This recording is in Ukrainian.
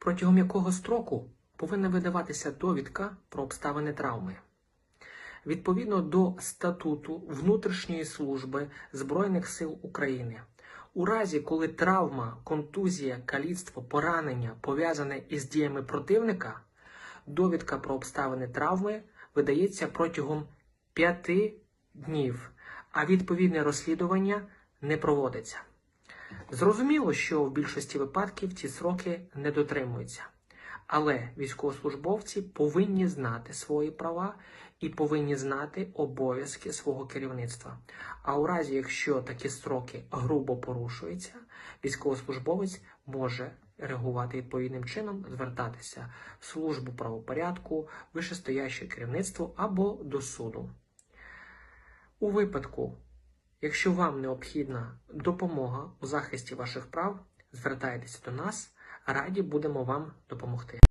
протягом якого строку повинна видаватися довідка про обставини травми. Відповідно до статуту внутрішньої служби Збройних сил України, у разі, коли травма, контузія, каліцтво, поранення пов'язане із діями противника, довідка про обставини травми видається протягом 5 днів, а відповідне розслідування не проводиться. Зрозуміло, що в більшості випадків ці сроки не дотримуються. Але військовослужбовці повинні знати свої права і повинні знати обов'язки свого керівництва. А у разі, якщо такі строки грубо порушуються, військовослужбовець може реагувати відповідним чином, звертатися в службу правопорядку, вищестояще керівництво або до суду. У випадку, якщо вам необхідна допомога у захисті ваших прав, звертайтеся до нас, раді будемо вам допомогти.